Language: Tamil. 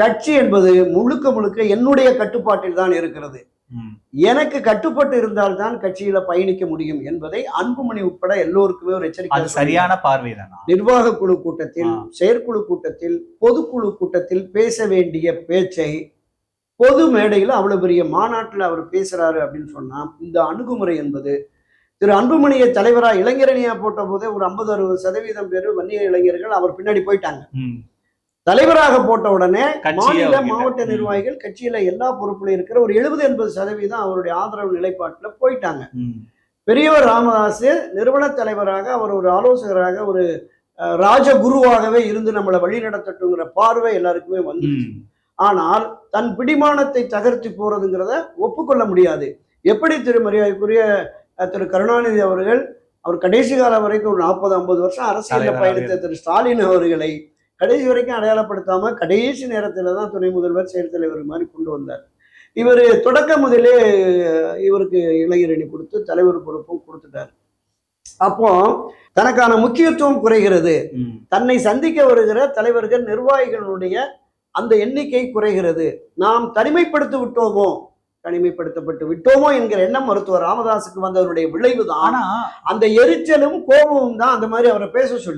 கட்சி என்பது முழுக்க முழுக்க என்னுடைய கட்டுப்பாட்டில் தான் இருக்கிறது. எனக்கு கட்டுப்பட்டு இருந்தால்தான் கட்சியில பயணிக்க முடியும் என்பதை அன்புமணி உட்பட எல்லோருக்குமே ஒரு எச்சரிக்கை சரியான பார்வை தானா நிர்வாக குழு கூட்டத்தில். செயற்குழு கூட்டத்தில் பொதுக்குழு கூட்டத்தில் பேச வேண்டிய பேச்சை பொது மேடையில் அவ்வளவு பெரிய மாநாட்டில் அவர் பேசுறாரு அப்படின்னு சொன்னா இந்த அணுகுமுறை என்பது திரு அன்புமணியை தலைவரா இளைஞரணியா போட்ட போதே ஒரு ஐம்பது அறுபது சதவீதம் பேர் வன்னிய இளைஞர்கள் அவர் பின்னாடி போயிட்டாங்க. தலைவராக போட்ட உடனே மாநில. மாவட்ட. நிர்வாகிகள் கட்சியில எல்லா பொறுப்புலையும் இருக்கிற ஒரு எழுபது எண்பது சதவீதம் அவருடைய ஆதரவு நிலைப்பாட்டுல போயிட்டாங்க. பெரியவர் ராமதாஸ் நிறுவன தலைவராக அவர் ஒரு ஆலோசகராக ஒரு ராஜகுருவாகவே இருந்து நம்மளை வழி நடத்தட்டுங்கிற பார்வை எல்லாருக்குமே வந்து. ஆனால் தன் பிடிமானத்தை தகர்த்து போறதுங்கிறத ஒப்புக்கொள்ள முடியாது எப்படி திரு மரியாதைக்குரிய திரு கருணாநிதி அவர்கள் அவர் கடைசி காலம் வரைக்கும் ஒரு நாற்பது ஐம்பது வருஷம் அரசியலில் பயணித்த திரு ஸ்டாலின் அவர்களை கடைசி வரைக்கும் அடையாளப்படுத்தாம கடைசி நேரத்துல தான் துணை முதல்வர் செயல் தலைவர் மாதிரி கொண்டு வந்தார். இவர் தொடக்க முதலே இவருக்கு இளைஞரணி கொடுத்து தலைவர் பொறுப்பும் கொடுத்துட்டார். அப்போ தனக்கான முக்கியத்துவம் குறைகிறது. தன்னை சந்திக்க வருகிற தலைவர்கள் நிர்வாகிகளுடைய அந்த எண்ணிக்கை குறைகிறது. நாம் தனிமைப்படுத்தி விட்டோமோ தனிமைப்படுத்தப்பட்டு விட்டோமோ என்கிற எண்ணம் மருத்துவர் ராமதாஸுக்கு வந்தவருடைய விளைவுதான். ஆனா அந்த எரிச்சலும் கோபமும் தான் அந்த மாதிரி அவரை பேச சொல்லி